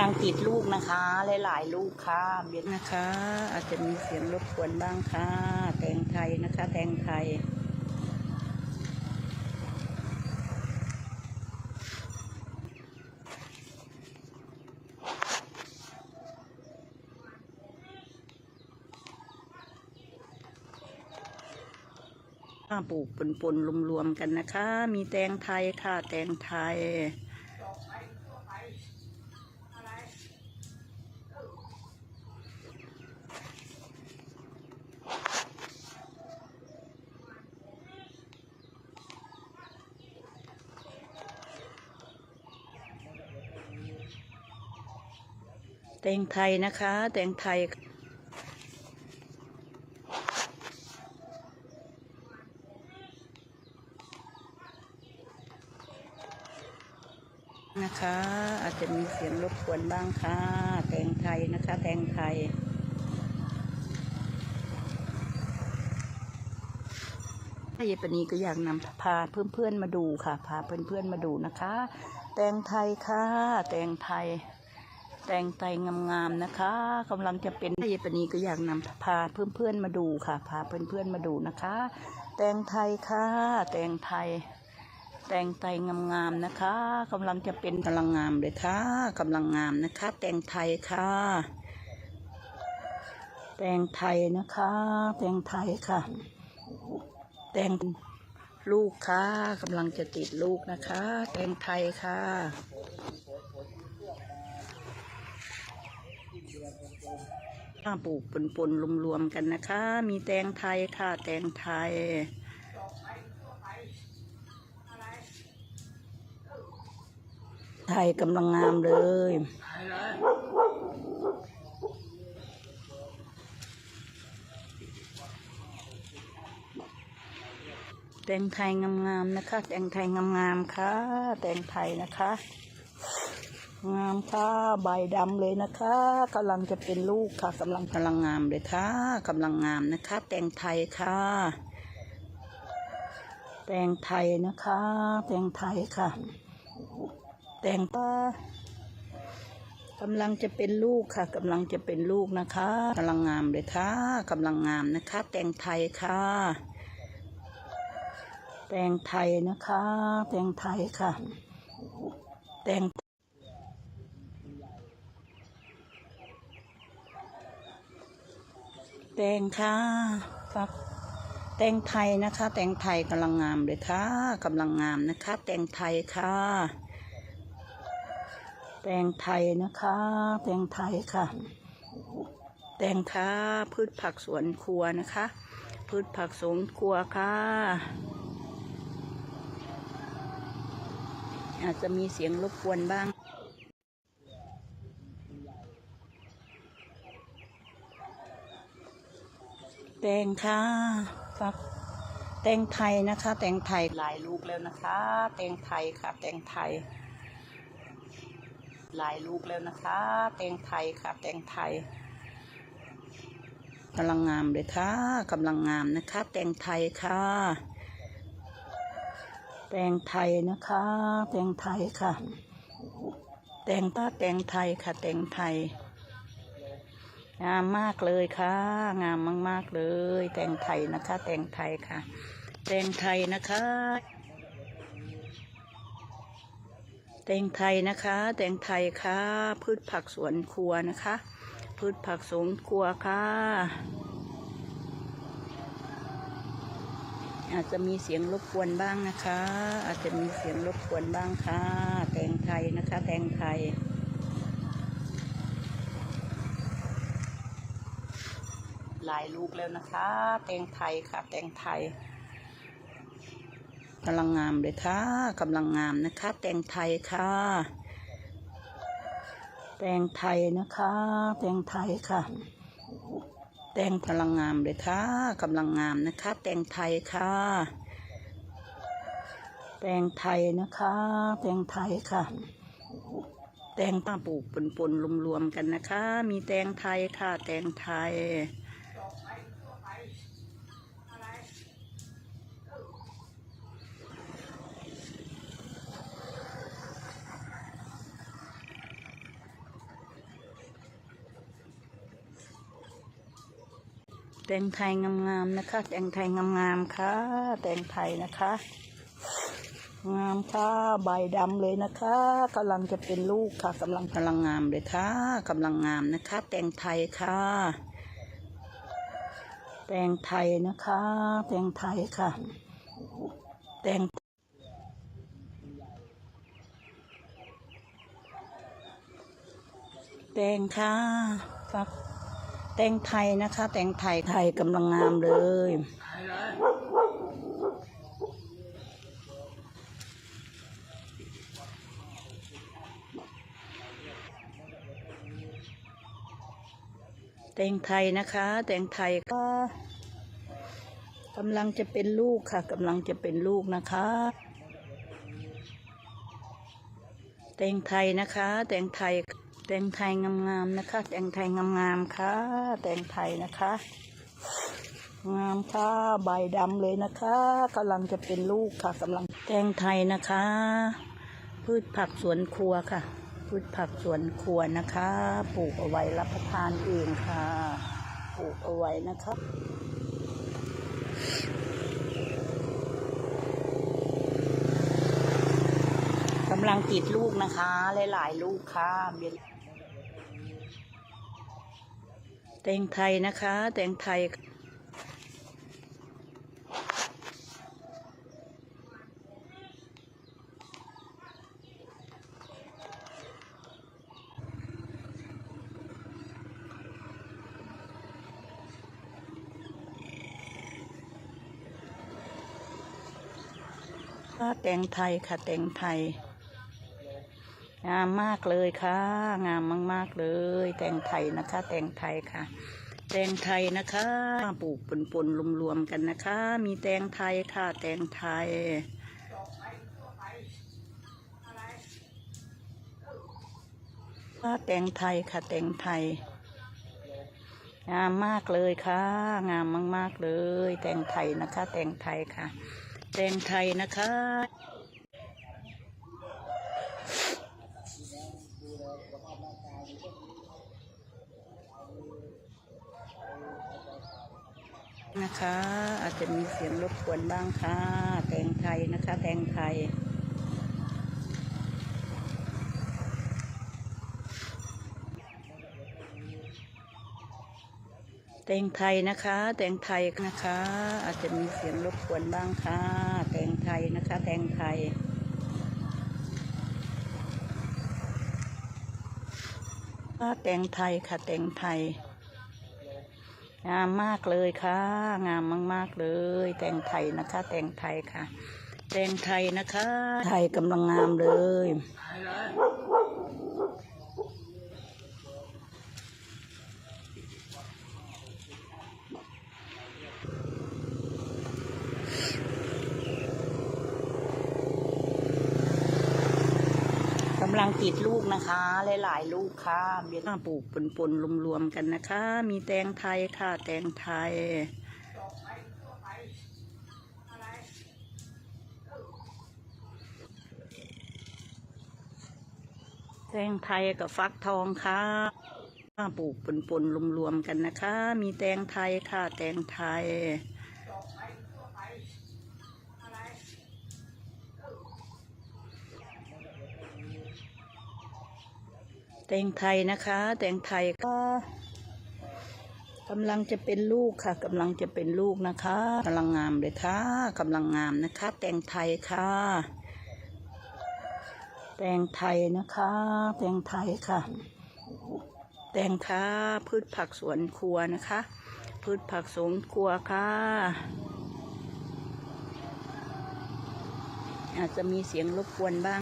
ำลังติดลูกนะคะ หลายๆลูกค่ะเบียดนะคะ อาจจะมีเสียงรบกวนบ้างค่ะ แตงไทยนะคะ แตงไทยถ้าปลูกปนๆรวมๆกันนะคะ มีแตงไทยค่ะ แตงไทย แตงไทยนะคะ แตงไทย นะคะ อาจจะมีเสียงรบกวนบ้างค่ะ แตงไทยนะคะ แตงไทยเยปนีก็อยากนำพาเพื่อนๆมาดูค่ะ พาเพื่อนๆมาดูนะคะ แตงไทยค่ะ แตงไทย แตงไทยงามๆนะคะกำลังจะเป็นเยปนีก็อยากนำพาเพื่อนๆมาดูค่ะ พาเพื่อนๆมาดูนะคะ แตงไทยค่ะ แตงไทย แตงไทยงามๆนะคะกำลังจะเป็นกำลังงามเลยค่ะกำลังงามนะคะ แตงไทยค่ะ แตงไทยนะคะ แตงไทยค่ะ แตงลูกค่ะกำลังจะติดลูกนะคะ แตงไทยค่ะ ปลูกปนๆรวมๆกันนะคะ มีแตงไทยค่ะ แตงไทยไทยกำลังงามเลย แตงไทยงามๆนะคะ แตงไทยงามๆค่ะ แตงไทยนะคะ งามค่ะใบดำเลยนะคะกำลังจะเป็นลูกค่ะกำลังกำลังงามเลยค่ะกำลังงามนะคะ แตงไทยค่ะ แตงไทยนะคะ แตงไทยค่ะ แตงป้ากำลังจะเป็นลูกค่ะกำลังจะเป็นลูกนะคะกำลังงามเลยค่ะกำลังงามนะคะ แตงไทยค่ะ แตงไทยนะคะ แตงไทยค่ะ แตง แตงค่ะฟักแตงไทยนะคะ แตงไทยกำลังงามเลยค่ะกำลังงามนะคะ แตงไทยค่ะ แตงไทยนะคะ แตงไทยค่ะ แตงค่ะพืชผักสวนครัวนะคะ พืชผักสวนครัวค่ะอาจจะมีเสียงรบกวนบ้าง แตงค่ะฟักแตงไทยนะคะ แตงไทยหลายลูกแล้วนะคะ แตงไทยค่ะ แตงไทย หลายลูกแล้วนะคะ แตงไทยค่ะ แตงไทยกำลังงามเลยค่ะกำลังงามนะคะ แตงไทยค่ะ แตงไทยนะคะ แตงไทยค่ะ แตงป้าแตงไทยค่ะ แตงไทย งามมากเลยค่ะ งามมาก ๆ เลย แตงไทยนะคะ แตงไทยค่ะ แตงไทยนะคะ แตงไทยนะคะ แตงไทยค่ะ พืชผักสวนครัวนะคะ พืชผักสวนครัวค่ะอาจจะมีเสียงรบกวนบ้างนะคะ อาจจะมีเสียงรบกวนบ้างค่ะ แตงไทยนะคะ แตงไทย หลายลูกแล้วนะคะ แตงไทยค่ะ แตงไทยกำลังงามเลยค่ะกำลังงามนะคะ แตงไทยค่ะ แตงไทยนะคะ แตงไทยค่ะ แตงกำลังงามเลยค่ะกำลังงามนะคะ แตงไทยค่ะ แตงไทยนะคะ แตงไทยค่ะแตงป้าปลูกปนๆรวมๆกันนะคะ มีแตงไทยค่ะ แตงไทย แตงไทยงามๆนะคะ แตงไทยงามๆค่ะ แตงไทยนะคะ งามค่ะใบดำเลยนะคะกำลังจะเป็นลูกค่ะกำลังกำลังงามเลยค่ะกำลังงามนะคะ แตงไทยค่ะ แตงไทยนะคะ แตงไทยค่ะ แตงแตงค่ะฟัก แตงไทยนะคะ แตงไทยไทยกำลังงามเลย แตงไทยนะคะ แตงไทยก็กำลังจะเป็นลูกค่ะกำลังจะเป็นลูกนะคะ แตงไทยนะคะ แตงไทย แตงไทยงามๆนะคะ แตงไทยงามๆค่ะ แตงไทยนะคะ งามค่ะใบดำเลยนะคะกำลังจะเป็นลูกค่ะกำลังแตงไทยนะคะ พืชผักสวนครัวค่ะ พืชผักสวนครัวนะคะ ปลูกเอาไว้รับประทานเองค่ะ ปลูกเอาไว้นะคะกำลังติดลูกนะคะ หลาย ๆ ลูกค่ะเบียน แตงไทยนะคะ แตงไทย แตงไทยค่ะ แตงไทย งามมากเลยค่ะ งามมาก ๆ เลย แตงไทยนะคะ แตงไทยค่ะ แตงไทยนะคะปลูกปนๆรวมๆกันนะคะ มีแตงไทยค่ะ แตงไทยค่ะแตงไทยค่ะแตงไทย งามมากเลยค่ะ งามมาก ๆ เลย แตงไทยนะคะ แตงไทยค่ะ แตงไทยนะคะ นะคะ อาจจะมีเสียงรบกวนบ้างค่ะ แตงไทยนะคะ แตงไทยแตงไทยนะคะ แตงไทยนะคะ อาจจะมีเสียงรบกวนบ้างค่ะ แตงไทยนะคะ แตงไทย แตงไทยค่ะ แตงไทย งามมากเลยค่ะ งามมากๆเลย แตงไทยนะคะ แตงไทยค่ะ แตงไทยนะคะ ไทยกำลังงามเลยำลังติดลูกนะคะ หลายๆ ลูกค่ะเบียร์ปลูกปนๆรวมๆกันนะคะ มีแตงไทยค่ะ แตงไทยแตงไทยกับฟักทองค่ะปลูกปนๆรวมๆกันนะคะ มีแตงไทยค่ะ แตงไทย แตงไทยนะคะ แตงไทยก็กำลังจะเป็นลูกค่ะกำลังจะเป็นลูกนะคะกำลังงามเลยค่ะกำลังงามนะคะ แตงไทยค่ะ แตงไทยนะคะ แตงไทยค่ะ แตงค่ะพืชผักสวนครัวนะคะ พืชผักสวนครัวค่ะ อาจจะมีเสียงรบกวนบ้าง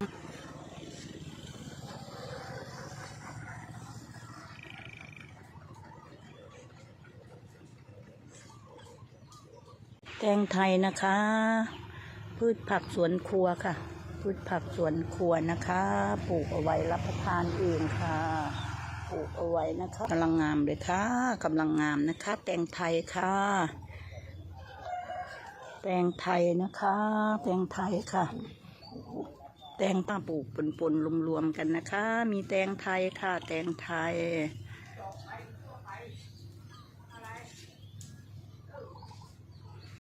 งไทยนะคะ พืชผักสวนครัวค่ะ พืชผักสวนครัวนะคะ ปลูกเอาไว้รับประทานเองค่ะปลูกเอาไว้นะคะกำลังงามเลยค่ะกำลังงามนะคะ แตงไทยค่ะ แตงไทยนะคะ แตงไทยค่ะ แตงป้าปลูกปนๆรวมๆกันนะคะ มีแตงไทยค่ะ แตงไทย